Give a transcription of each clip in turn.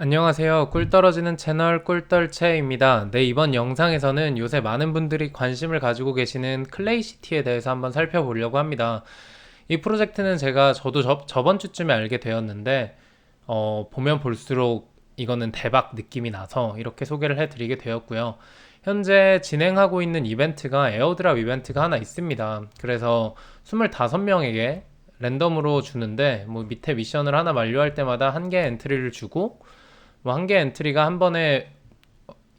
안녕하세요. 꿀 떨어지는 채널 꿀떨채입니다. 네, 이번 영상에서는 요새 많은 분들이 관심을 가지고 계시는 클레이시티에 대해서 한번 살펴보려고 합니다. 이 프로젝트는 제가 저도 저, 저번 주쯤에 알게 되었는데, 어, 보면 볼수록 이거는 대박 느낌이 나서 이렇게 소개를 해드리게 되었고요. 현재 진행하고 있는 이벤트가 에어드랍 이벤트가 하나 있습니다. 그래서 25명에게 랜덤으로 주는데, 뭐 밑에 미션을 하나 완료할 때마다 한 개 엔트리를 주고, 뭐 한 개 엔트리가 한 번에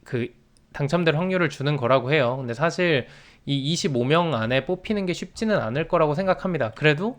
그 당첨될 확률을 주는 거라고 해요. 근데 사실 이 25명 안에 뽑히는 게 쉽지는 않을 거라고 생각합니다. 그래도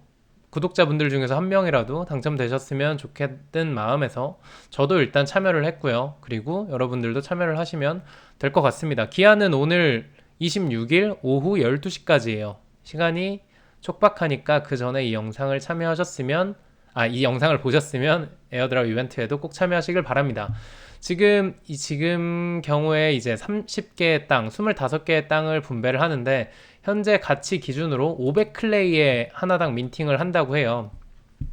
구독자분들 중에서 한 명이라도 당첨되셨으면 좋겠는 마음에서 저도 일단 참여를 했고요. 그리고 여러분들도 참여를 하시면 될 것 같습니다. 기한은 오늘 26일 오후 12시까지예요. 시간이 촉박하니까 그 전에 이 영상을 참여하셨으면 아, 이 영상을 보셨으면 에어드랍 이벤트에도 꼭 참여하시길 바랍니다. 지금 이 지금 경우에 이제 30개의 땅, 25개의 땅을 분배를 하는데 현재 가치 기준으로 500클레이에 하나당 민팅을 한다고 해요.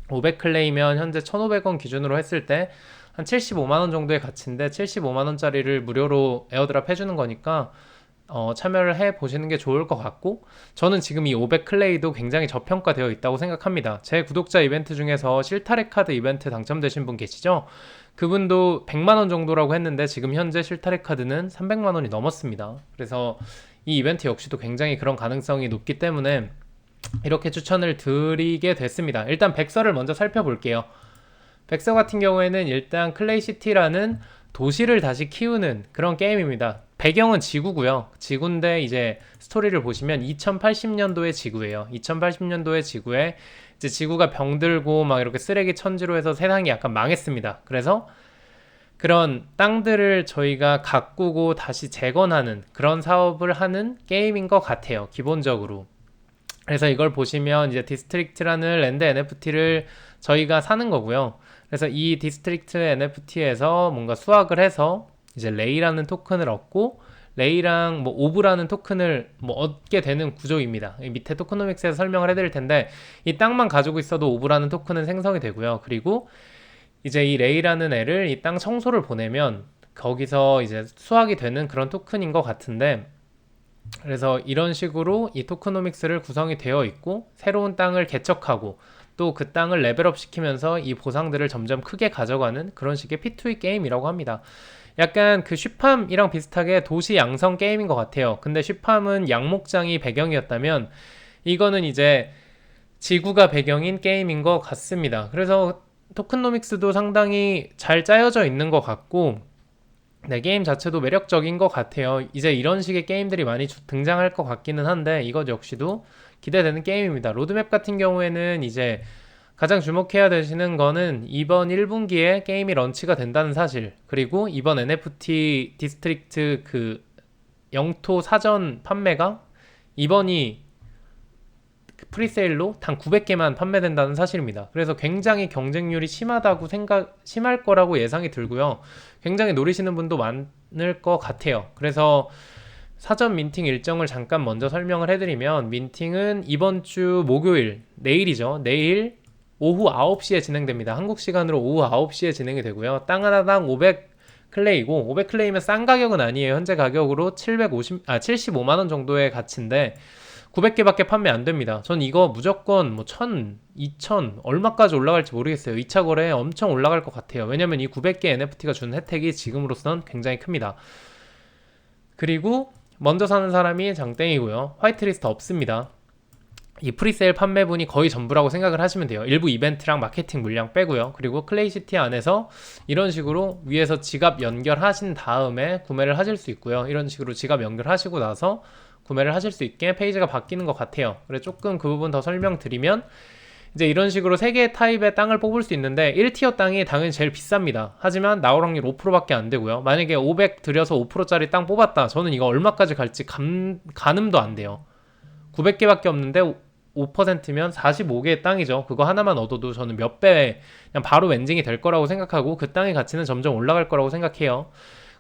500클레이면 현재 1,500원 기준으로 했을 때 한 75만 원 정도의 가치인데 75만 원짜리를 무료로 에어드랍 해주는 거니까 어, 참여를 해 보시는 게 좋을 것 같고 저는 지금 이 500 클레이도 굉장히 저평가되어 있다고 생각합니다. 제 구독자 이벤트 중에서 실타래 카드 이벤트 당첨되신 분 계시죠? 그분도 100만 원 정도라고 했는데 지금 현재 실타래 카드는 300만 원이 넘었습니다. 그래서 이 이벤트 역시도 굉장히 그런 가능성이 높기 때문에 이렇게 추천을 드리게 됐습니다. 일단 백서를 먼저 살펴볼게요. 백서 같은 경우에는 일단 클레이시티라는 도시를 다시 키우는 그런 게임입니다. 배경은 지구고요. 지구인데 이제 스토리를 보시면 2080년도의 지구예요. 2080년도의 지구에 이제 지구가 병들고 막 이렇게 쓰레기 천지로 해서 세상이 약간 망했습니다. 그래서 그런 땅들을 저희가 가꾸고 다시 재건하는 그런 사업을 하는 게임인 것 같아요. 기본적으로. 그래서 이걸 보시면 이제 디스트릭트라는 랜드 NFT를 저희가 사는 거고요. 그래서 이 디스트릭트 NFT에서 뭔가 수확을 해서 이제 레이라는 토큰을 얻고 레이랑 뭐 오브라는 토큰을 뭐 얻게 되는 구조입니다. 밑에 토크노믹스에서 설명을 해드릴 텐데 이 땅만 가지고 있어도 오브라는 토큰은 생성이 되고요. 그리고 이제 이 레이라는 애를 이 땅 청소를 보내면 거기서 이제 수확이 되는 그런 토큰인 것 같은데 그래서 이런 식으로 이 토크노믹스를 구성이 되어 있고 새로운 땅을 개척하고 또 그 땅을 레벨업 시키면서 이 보상들을 점점 크게 가져가는 그런 식의 P2E 게임이라고 합니다. 약간 그 쉬팜이랑 비슷하게 도시 양성 게임인 것 같아요. 근데 쉬팜은 양목장이 배경이었다면 이거는 이제 지구가 배경인 게임인 것 같습니다. 그래서 토큰노믹스도 상당히 잘 짜여져 있는 것 같고 네, 게임 자체도 매력적인 것 같아요. 이제 이런 식의 게임들이 많이 등장할 것 같기는 한데 이것 역시도 기대되는 게임입니다. 로드맵 같은 경우에는 이제 가장 주목해야 되시는 거는 이번 1분기에 게임이 런치가 된다는 사실 그리고 이번 NFT 디스트릭트 그 영토 사전 판매가 이번이 프리세일로 단 900개만 판매된다는 사실입니다. 그래서 굉장히 경쟁률이 심하다고 생각 심할 거라고 예상이 들고요. 굉장히 노리시는 분도 많을 것 같아요. 그래서 사전 민팅 일정을 잠깐 먼저 설명을 해드리면 민팅은 이번 주 목요일 내일이죠. 내일 오후 9시에 진행됩니다. 한국 시간으로 오후 9시에 진행이 되고요. 땅 하나당 500 클레이고 500 클레이면 싼 가격은 아니에요. 현재 가격으로 750, 아, 75만 원 정도의 가치인데 900개밖에 판매 안 됩니다. 전 이거 무조건 뭐 1000, 2000 얼마까지 올라갈지 모르겠어요. 2차 거래에 엄청 올라갈 것 같아요. 왜냐면 이 900개 NFT가 주는 혜택이 지금으로선 굉장히 큽니다. 그리고 먼저 사는 사람이 장땡이고요. 화이트리스트 없습니다. 이 프리세일 판매분이 거의 전부라고 생각을 하시면 돼요. 일부 이벤트랑 마케팅 물량 빼고요. 그리고 클레이시티 안에서 이런 식으로 위에서 지갑 연결하신 다음에 구매를 하실 수 있고요. 이런 식으로 지갑 연결하시고 나서 구매를 하실 수 있게 페이지가 바뀌는 것 같아요. 그래 조금 그 부분 더 설명드리면 이제 이런 식으로 세 개의 타입의 땅을 뽑을 수 있는데 1티어 땅이 당연히 제일 비쌉니다. 하지만 나올 확률 5%밖에 안 되고요. 만약에 500 들여서 5%짜리 땅 뽑았다. 저는 이거 얼마까지 갈지 감, 가늠도 안 돼요. 900개밖에 없는데 5%면 45개의 땅이죠. 그거 하나만 얻어도 저는 몇 배 그냥 바로 왠징이 될 거라고 생각하고 그 땅의 가치는 점점 올라갈 거라고 생각해요.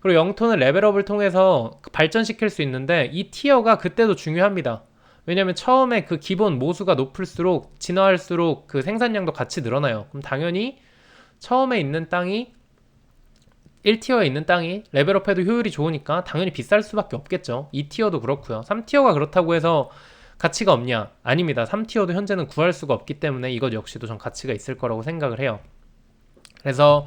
그리고 영토는 레벨업을 통해서 발전시킬 수 있는데 이 티어가 그때도 중요합니다. 왜냐면 처음에 그 기본 모수가 높을수록 진화할수록 그 생산량도 같이 늘어나요. 그럼 당연히 처음에 있는 땅이 1티어에 있는 땅이 레벨업해도 효율이 좋으니까 당연히 비쌀 수밖에 없겠죠. 2티어도 그렇고요. 3티어가 그렇다고 해서 가치가 없냐? 아닙니다. 3티어도 현재는 구할 수가 없기 때문에 이것 역시도 전 가치가 있을 거라고 생각을 해요. 그래서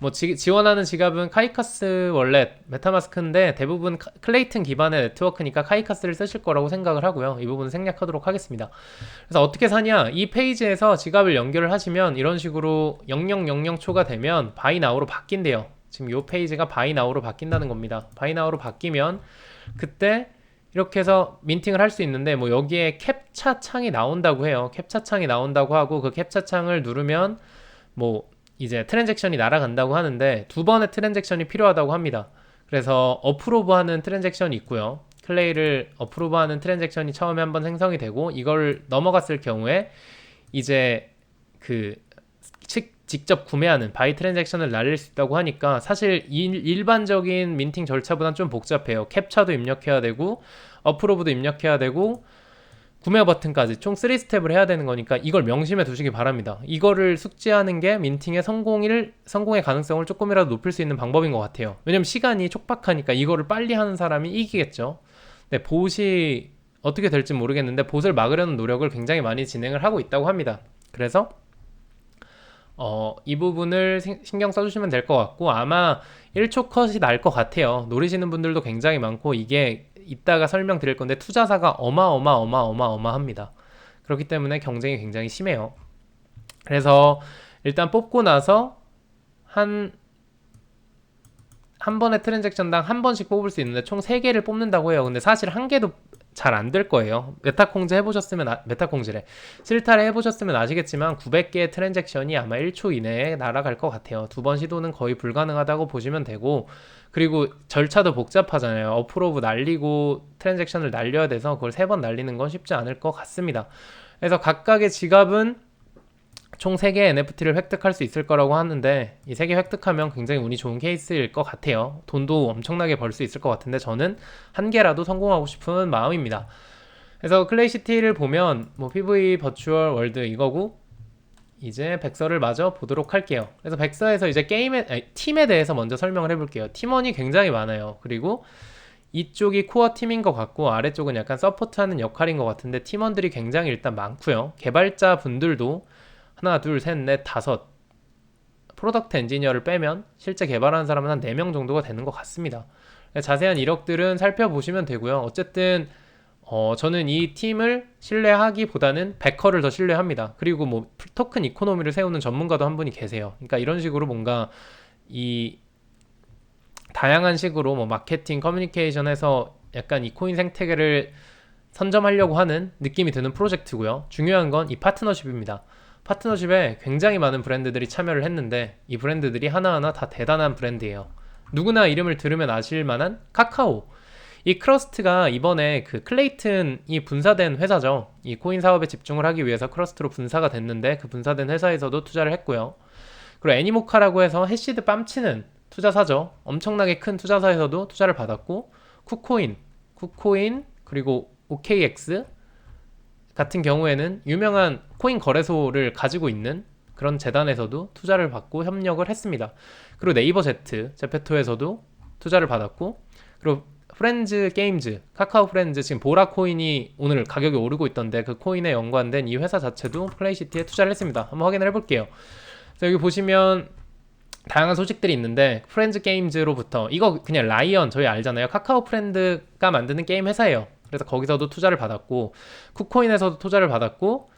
뭐 지, 지원하는 지갑은 카이카스 월렛, 메타마스크인데 대부분 카- 클레이튼 기반의 네트워크니까 카이카스를 쓰실 거라고 생각을 하고요. 이 부분은 생략하도록 하겠습니다. 그래서 어떻게 사냐? 이 페이지에서 지갑을 연결을 하시면 이런 식으로 0000 초가 되면 바이나우로 바뀐대요. 지금 이 페이지가 바이나우로 바뀐다는 겁니다. 바이나우로 바뀌면 그때 이렇게 해서 민팅을 할 수 있는데 뭐 여기에 캡차 창이 나온다고 해요. 캡차 창이 나온다고 하고 그 캡차 창을 누르면 뭐 이제 트랜잭션이 날아간다고 하는데 두 번의 트랜잭션이 필요하다고 합니다. 그래서 어프로브하는 트랜잭션이 있고요. 클레이를 어프로브하는 트랜잭션이 처음에 한번 생성이 되고 이걸 넘어갔을 경우에 이제 그 직- 직접 구매하는 바이 트랜잭션을 날릴 수 있다고 하니까 사실 일, 일반적인 민팅 절차보다는 좀 복잡해요. 캡차도 입력해야 되고 어프로브도 입력해야 되고 구매 버튼까지 총 3스텝을 해야 되는 거니까 이걸 명심해 두시기 바랍니다. 이거를 숙지하는 게 민팅의 성공일 성공의 가능성을 조금이라도 높일 수 있는 방법인 것 같아요. 왜냐면 시간이 촉박하니까 이거를 빨리 하는 사람이 이기겠죠. 네, 보시 어떻게 될지 모르겠는데 보스를 막으려는 노력을 굉장히 많이 진행을 하고 있다고 합니다. 그래서 어, 이 부분을 신- 신경 써주시면 될 것 같고 아마 1초 컷이 날 것 같아요. 노리시는 분들도 굉장히 많고 이게 이따가 설명드릴 건데 투자사가 어마어마 어마어마 어마합니다. 그렇기 때문에 경쟁이 굉장히 심해요. 그래서 일단 뽑고 나서 한 한 번의 트랜잭션당 한 번씩 뽑을 수 있는데 총 3개를 뽑는다고 해요. 근데 사실 한 개도 잘 안 될 거예요. 메타콩즈 해보셨으면 아, 메타콩즈래. 실타를 해보셨으면 아시겠지만 900개의 트랜잭션이 아마 1초 이내에 날아갈 것 같아요. 두 번 시도는 거의 불가능하다고 보시면 되고 그리고 절차도 복잡하잖아요. 어프로브 날리고 트랜잭션을 날려야 돼서 그걸 세 번 날리는 건 쉽지 않을 것 같습니다. 그래서 각각의 지갑은 총 3개의 NFT를 획득할 수 있을 거라고 하는데 이 3개 획득하면 굉장히 운이 좋은 케이스일 것 같아요. 돈도 엄청나게 벌 수 있을 것 같은데 저는 한 개라도 성공하고 싶은 마음입니다. 그래서 클레이시티를 보면 뭐 PV 버추얼 월드 이거고 이제 백서를 마저 보도록 할게요. 그래서 백서에서 이제 게임에 아니, 팀에 대해서 먼저 설명을 해볼게요. 팀원이 굉장히 많아요. 그리고 이쪽이 코어 팀인 것 같고 아래쪽은 약간 서포트하는 역할인 것 같은데 팀원들이 굉장히 일단 많고요. 개발자 분들도 하나, 둘, 셋, 넷, 다섯 프로덕트 엔지니어를 빼면 실제 개발하는 사람은 한 4명 정도가 되는 것 같습니다. 자세한 이력들은 살펴보시면 되고요. 어쨌든 어, 저는 이 팀을 신뢰하기보다는 베커를 더 신뢰합니다. 그리고 뭐 토큰 이코노미를 세우는 전문가도 한 분이 계세요. 그러니까 이런 식으로 뭔가 이 다양한 식으로 뭐 마케팅, 커뮤니케이션에서 약간 이 코인 생태계를 선점하려고 하는 느낌이 드는 프로젝트고요. 중요한 건 이 파트너십입니다. 파트너십에 굉장히 많은 브랜드들이 참여를 했는데 이 브랜드들이 하나하나 다 대단한 브랜드예요. 누구나 이름을 들으면 아실 만한 카카오. 이 크러스트가 이번에 그 클레이튼이 분사된 회사죠. 이 코인 사업에 집중을 하기 위해서 크러스트로 분사가 됐는데 그 분사된 회사에서도 투자를 했고요. 그리고 애니모카라고 해서 해시드 뺨치는 투자사죠. 엄청나게 큰 투자사에서도 투자를 받았고 쿠코인, 쿠코인 그리고 OKX 같은 경우에는 유명한 코인 거래소를 가지고 있는 그런 재단에서도 투자를 받고 협력을 했습니다. 그리고 네이버 제트, 제페토에서도 투자를 받았고 그리고 프렌즈 게임즈, 카카오 프렌즈 지금 보라 코인이 오늘 가격이 오르고 있던데 그 코인에 연관된 이 회사 자체도 플레이시티에 투자를 했습니다. 한번 확인을 해볼게요. 여기 보시면 다양한 소식들이 있는데 프렌즈 게임즈로부터 이거 그냥 라이언 저희 알잖아요. 카카오 프렌드가 만드는 게임 회사예요. 그래서 거기서도 투자를 받았고 쿠코인에서도 투자를 받았고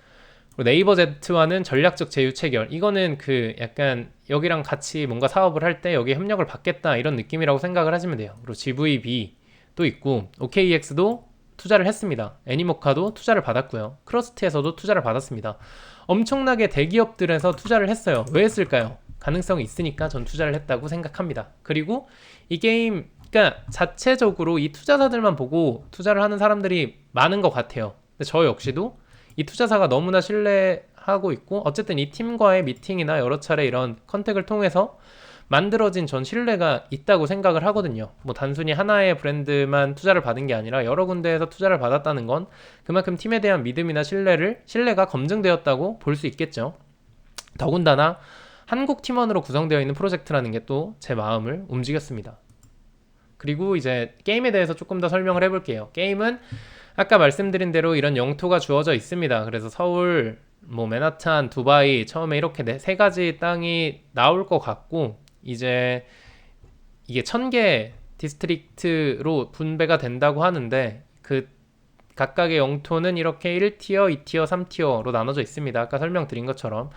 네이버 제트와는 전략적 제휴 체결. 이거는 그 약간 여기랑 같이 뭔가 사업을 할 때 여기 협력을 받겠다 이런 느낌이라고 생각을 하시면 돼요. 그리고 GVB도 있고 OKEX도 투자를 했습니다. 애니모카도 투자를 받았고요. 크러스트에서도 투자를 받았습니다. 엄청나게 대기업들에서 투자를 했어요. 왜 했을까요? 가능성이 있으니까 전 투자를 했다고 생각합니다. 그리고 이 게임 그러니까 자체적으로 이 투자사들만 보고 투자를 하는 사람들이 많은 것 같아요. 근데 저 역시도 이 투자사가 너무나 신뢰하고 있고 어쨌든 이 팀과의 미팅이나 여러 차례 이런 컨택을 통해서 만들어진 전 신뢰가 있다고 생각을 하거든요. 뭐 단순히 하나의 브랜드만 투자를 받은 게 아니라 여러 군데에서 투자를 받았다는 건 그만큼 팀에 대한 믿음이나 신뢰를 신뢰가 검증되었다고 볼 수 있겠죠. 더군다나 한국 팀원으로 구성되어 있는 프로젝트라는 게 또 제 마음을 움직였습니다. 그리고 이제 게임에 대해서 조금 더 설명을 해볼게요. 게임은 아까 말씀드린 대로 이런 영토가 주어져 있습니다. 그래서 서울, 뭐 맨하탄, 두바이 처음에 이렇게 네, 세 가지 땅이 나올 것 같고 이제 이게 천 개 디스트릭트로 분배가 된다고 하는데 그 각각의 영토는 이렇게 1티어, 2티어, 3티어로 나눠져 있습니다. 아까 설명드린 것처럼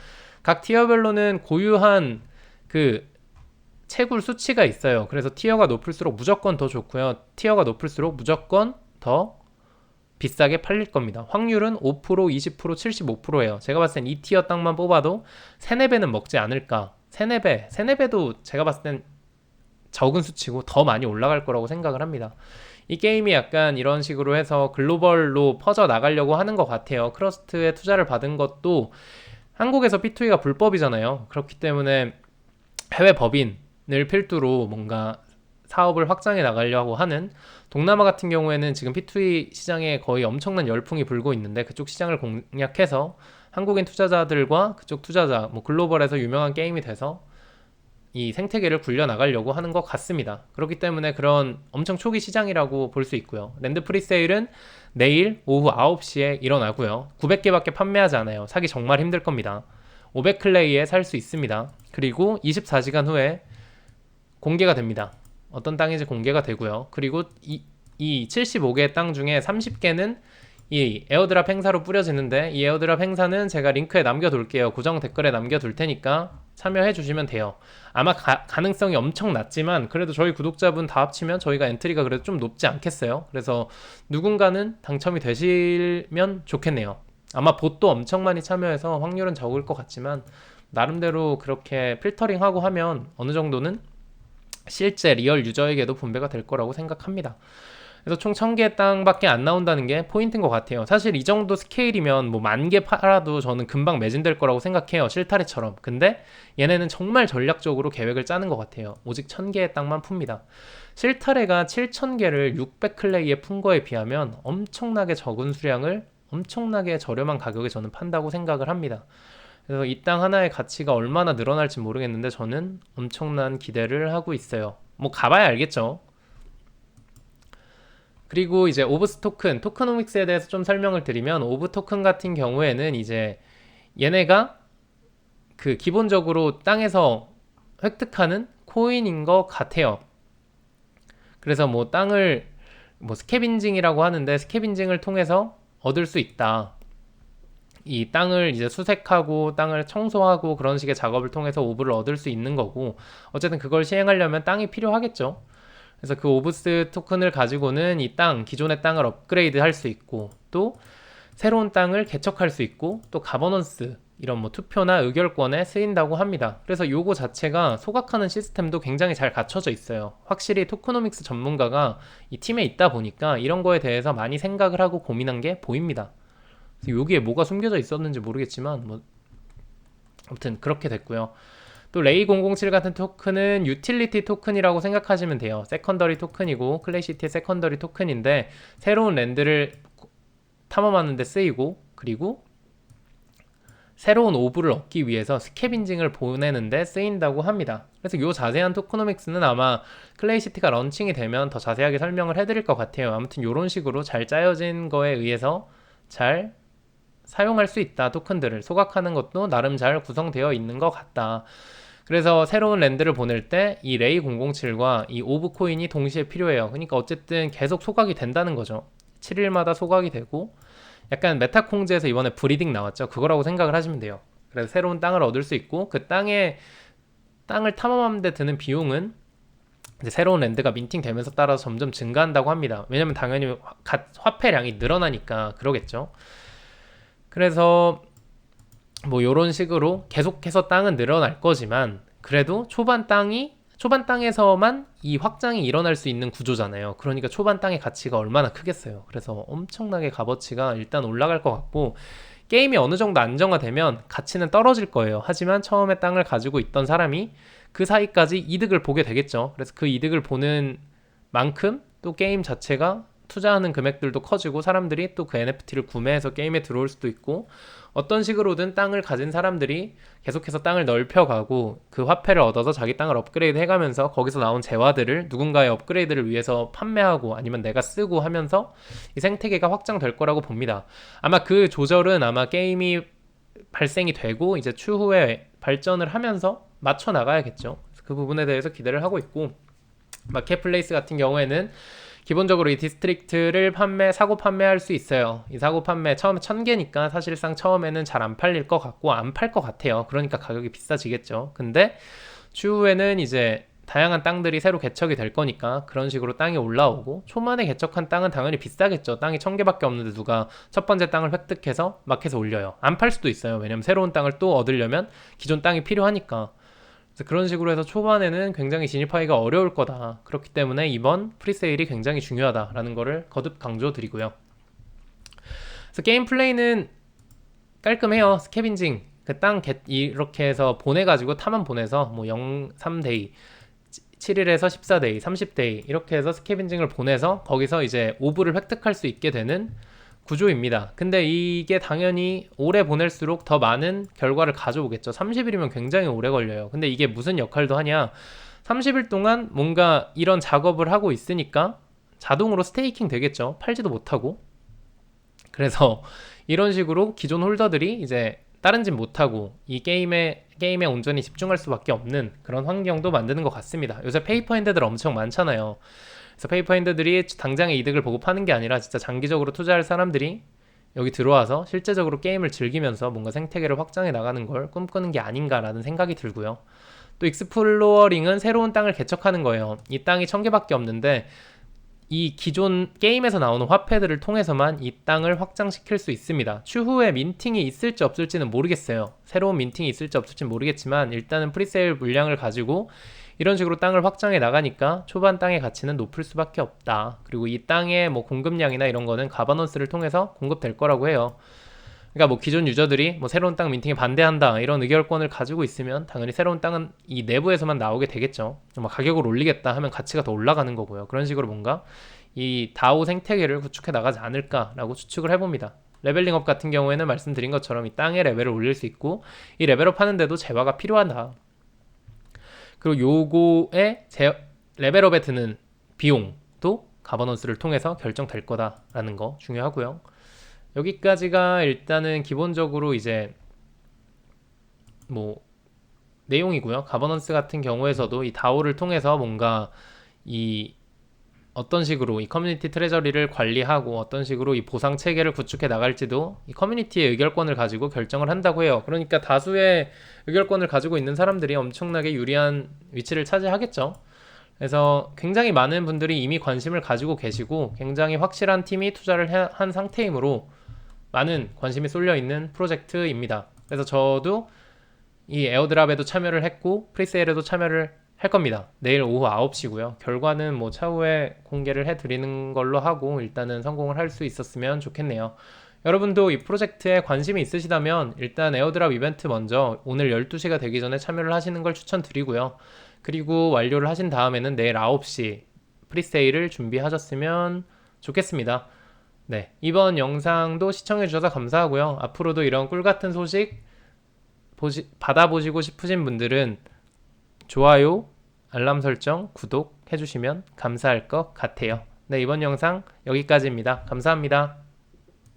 각 티어별로는 고유한 그 채굴 수치가 있어요. 그래서 티어가 높을수록 무조건 더 좋고요. 티어가 높을수록 무조건 더 비싸게 팔릴 겁니다. 확률은 5%, 20%, 75%예요. 제가 봤을 땐 2티어 땅만 뽑아도 3, 4배는 먹지 않을까. 3, 4배, 3, 4배도 제가 봤을 땐 적은 수치고 더 많이 올라갈 거라고 생각을 합니다. 이 게임이 약간 이런 식으로 해서 글로벌로 퍼져 나가려고 하는 것 같아요. 크러스트에 투자를 받은 것도 한국에서 P2E가 불법이잖아요. 그렇기 때문에 해외 법인 을 필두로 뭔가 사업을 확장해 나가려고 하는 동남아 같은 경우에는 지금 P2E 시장에 거의 엄청난 열풍이 불고 있는데 그쪽 시장을 공략해서 한국인 투자자들과 그쪽 투자자, 뭐 글로벌에서 유명한 게임이 돼서 이 생태계를 굴려 나가려고 하는 것 같습니다. 그렇기 때문에 그런 엄청 초기 시장이라고 볼 수 있고요. 랜드 프리세일은 내일 오후 9시에 일어나고요. 900개밖에 판매하지 않아요. 사기 정말 힘들 겁니다. 500클레이에 살 수 있습니다. 그리고 24시간 후에 공개가 됩니다. 어떤 땅인지 공개가 되고요. 그리고 이, 이 75개의 땅 중에 30개는 이 에어드랍 행사로 뿌려지는데 이 에어드랍 행사는 제가 링크에 남겨둘게요. 고정 댓글에 남겨둘 테니까 참여해 주시면 돼요. 아마 가, 능성이 엄청 낮지만 그래도 저희 구독자분 다 합치면 저희가 엔트리가 그래도 좀 높지 않겠어요? 그래서 누군가는 당첨이 되시면 좋겠네요. 아마 봇도 엄청 많이 참여해서 확률은 적을 것 같지만 나름대로 그렇게 필터링하고 하면 어느 정도는 실제 리얼 유저에게도 분배가 될 거라고 생각합니다. 그래서 총 1000개 땅밖에 안 나온다는 게 포인트인 것 같아요. 사실 이 정도 스케일이면 뭐 만 개 팔아도 저는 금방 매진될 거라고 생각해요. 실타래처럼. 근데 얘네는 정말 전략적으로 계획을 짜는 것 같아요. 오직 1000개의 땅만 풉니다. 실타래가 7000개를 600클레이에 푼 거에 비하면 엄청나게 적은 수량을 엄청나게 저렴한 가격에 저는 판다고 생각을 합니다. 그래서 이 땅 하나의 가치가 얼마나 늘어날지 모르겠는데 저는 엄청난 기대를 하고 있어요. 뭐 가봐야 알겠죠. 그리고 이제 오브스 토큰, 토크노믹스에 대해서 좀 설명을 드리면 오브 토큰 같은 경우에는 이제 얘네가 그 기본적으로 땅에서 획득하는 코인인 것 같아요. 그래서 뭐 땅을 뭐 스캐빈징이라고 하는데 스캐빈징을 통해서 얻을 수 있다. 이 땅을 이제 수색하고 땅을 청소하고 그런 식의 작업을 통해서 오브를 얻을 수 있는 거고 어쨌든 그걸 시행하려면 땅이 필요하겠죠. 그래서 그 오브스 토큰을 가지고는 이 땅, 기존의 땅을 업그레이드 할 수 있고 또 새로운 땅을 개척할 수 있고 또 가버넌스 이런 뭐 투표나 의결권에 쓰인다고 합니다. 그래서 요거 자체가 소각하는 시스템도 굉장히 잘 갖춰져 있어요. 확실히 토크노믹스 전문가가 이 팀에 있다 보니까 이런 거에 대해서 많이 생각을 하고 고민한 게 보입니다. 여기에 뭐가 숨겨져 있었는지 모르겠지만 뭐 아무튼 그렇게 됐고요. 또 레이 007 같은 토큰은 유틸리티 토큰이라고 생각하시면 돼요. 세컨더리 토큰이고 클래시티의 세컨더리 토큰인데 새로운 랜드를 탐험하는 데 쓰이고 그리고 새로운 오브를 얻기 위해서 스캐빈징을 보내는데 쓰인다고 합니다. 그래서 이 자세한 토크노믹스는 아마 클레이시티가 런칭이 되면 더 자세하게 설명을 해드릴 것 같아요. 아무튼 이런 식으로 잘 짜여진 거에 의해서 잘 사용할 수 있다. 토큰들을 소각하는 것도 나름 잘 구성되어 있는 것 같다. 그래서 새로운 랜드를 보낼 때 이 레이 007과 이 오브 코인이 동시에 필요해요. 그러니까 어쨌든 계속 소각이 된다는 거죠. 7일마다 소각이 되고 약간 메타콩즈에서 이번에 브리딩 나왔죠. 그거라고 생각을 하시면 돼요. 그래서 새로운 땅을 얻을 수 있고 그 땅에 땅을 탐험하는 데 드는 비용은 이제 새로운 랜드가 민팅 되면서 따라서 점점 증가한다고 합니다. 왜냐면 당연히 화폐량이 늘어나니까 그러겠죠. 그래서 뭐 이런 식으로 계속해서 땅은 늘어날 거지만 그래도 초반 땅이 초반 땅에서만 이 확장이 일어날 수 있는 구조잖아요. 그러니까 초반 땅의 가치가 얼마나 크겠어요. 그래서 엄청나게 값어치가 일단 올라갈 것 같고 게임이 어느 정도 안정화되면 가치는 떨어질 거예요. 하지만 처음에 땅을 가지고 있던 사람이 그 사이까지 이득을 보게 되겠죠. 그래서 그 이득을 보는 만큼 또 게임 자체가 투자하는 금액들도 커지고 사람들이 또 그 NFT를 구매해서 게임에 들어올 수도 있고 어떤 식으로든 땅을 가진 사람들이 계속해서 땅을 넓혀가고 그 화폐를 얻어서 자기 땅을 업그레이드 해가면서 거기서 나온 재화들을 누군가의 업그레이드를 위해서 판매하고 아니면 내가 쓰고 하면서 이 생태계가 확장될 거라고 봅니다. 아마 그 조절은 아마 게임이 발생이 되고 이제 추후에 발전을 하면서 맞춰 나가야겠죠. 그 부분에 대해서 기대를 하고 있고 마켓플레이스 같은 경우에는 기본적으로 이 디스트릭트를 판매 사고 판매할 수 있어요. 이 사고 판매 처음에 천 개니까 사실상 처음에는 잘 안 팔릴 것 같고 안 팔 것 같아요. 그러니까 가격이 비싸지겠죠. 근데 추후에는 이제 다양한 땅들이 새로 개척이 될 거니까 그런 식으로 땅이 올라오고 초반에 개척한 땅은 당연히 비싸겠죠. 땅이 천 개밖에 없는데 누가 첫 번째 땅을 획득해서 마켓에 올려요. 안 팔 수도 있어요. 왜냐면 새로운 땅을 또 얻으려면 기존 땅이 필요하니까. 그런 식으로 해서 초반에는 굉장히 진입하기가 어려울 거다. 그렇기 때문에 이번 프리세일이 굉장히 중요하다라는 거를 거듭 강조드리고요. 그래서 게임 플레이는 깔끔해요. 스캐빈징 그 땅 이렇게 해서 보내가지고 탐험 보내서 뭐 0, 3데이 7일에서 14데이, 30데이 이렇게 해서 스캐빈징을 보내서 거기서 이제 오브를 획득할 수 있게 되는 구조입니다. 근데 이게 당연히 오래 보낼수록 더 많은 결과를 가져오겠죠. 30일이면 굉장히 오래 걸려요. 근데 이게 무슨 역할도 하냐? 30일 동안 뭔가 이런 작업을 하고 있으니까 자동으로 스테이킹 되겠죠. 팔지도 못하고. 그래서 이런 식으로 기존 홀더들이 이제 다른 짓 못하고 이 게임에 게임에 온전히 집중할 수밖에 없는 그런 환경도 만드는 것 같습니다. 요새 페이퍼 핸드들 엄청 많잖아요. 그래서 페이퍼 핸드들이 당장의 이득을 보고 파는 게 아니라 진짜 장기적으로 투자할 사람들이 여기 들어와서 실제적으로 게임을 즐기면서 뭔가 생태계를 확장해 나가는 걸 꿈꾸는 게 아닌가라는 생각이 들고요. 또 익스플로어링은 새로운 땅을 개척하는 거예요. 이 땅이 천 개밖에 없는데 이 기존 게임에서 나오는 화폐들을 통해서만 이 땅을 확장시킬 수 있습니다. 추후에 민팅이 있을지 없을지는 모르겠어요. 새로운 민팅이 있을지 없을지는 모르겠지만 일단은 프리세일 물량을 가지고 이런 식으로 땅을 확장해 나가니까 초반 땅의 가치는 높을 수밖에 없다. 그리고 이 땅의 뭐 공급량이나 이런 거는 가버넌스를 통해서 공급될 거라고 해요. 그러니까 뭐 기존 유저들이 뭐 새로운 땅 민팅에 반대한다 이런 의결권을 가지고 있으면 당연히 새로운 땅은 이 내부에서만 나오게 되겠죠. 뭐 가격을 올리겠다 하면 가치가 더 올라가는 거고요. 그런 식으로 뭔가 이 다오 생태계를 구축해 나가지 않을까라고 추측을 해봅니다. 레벨링업 같은 경우에는 말씀드린 것처럼 이 땅의 레벨을 올릴 수 있고 이 레벨업 하는데도 재화가 필요하다. 그리고 요거에 제 레벨업에 드는 비용도 가버넌스를 통해서 결정될 거다라는 거 중요하고요. 여기까지가 일단은 기본적으로 이제 뭐 내용이고요. 가버넌스 같은 경우에서도 이 다오를 통해서 뭔가 이 어떤 식으로 이 커뮤니티 트레저리를 관리하고 어떤 식으로 이 보상 체계를 구축해 나갈지도 이 커뮤니티의 의결권을 가지고 결정을 한다고 해요. 그러니까 다수의 의결권을 가지고 있는 사람들이 엄청나게 유리한 위치를 차지하겠죠. 그래서 굉장히 많은 분들이 이미 관심을 가지고 계시고 굉장히 확실한 팀이 투자를 한 상태이므로 많은 관심이 쏠려 있는 프로젝트입니다. 그래서 저도 이 에어드랍에도 참여를 했고 프리세일에도 참여를 할 겁니다. 내일 오후 9시고요. 결과는 뭐 차후에 공개를 해드리는 걸로 하고 일단은 성공을 할 수 있었으면 좋겠네요. 여러분도 이 프로젝트에 관심이 있으시다면 일단 에어드랍 이벤트 먼저 오늘 12시가 되기 전에 참여를 하시는 걸 추천드리고요. 그리고 완료를 하신 다음에는 내일 9시 프리세일을 준비하셨으면 좋겠습니다. 네. 이번 영상도 시청해주셔서 감사하고요. 앞으로도 이런 꿀 같은 소식 보시, 받아보시고 싶으신 분들은 좋아요, 알람 설정, 구독 해주시면 감사할 것 같아요. 네, 이번 영상 여기까지입니다. 감사합니다.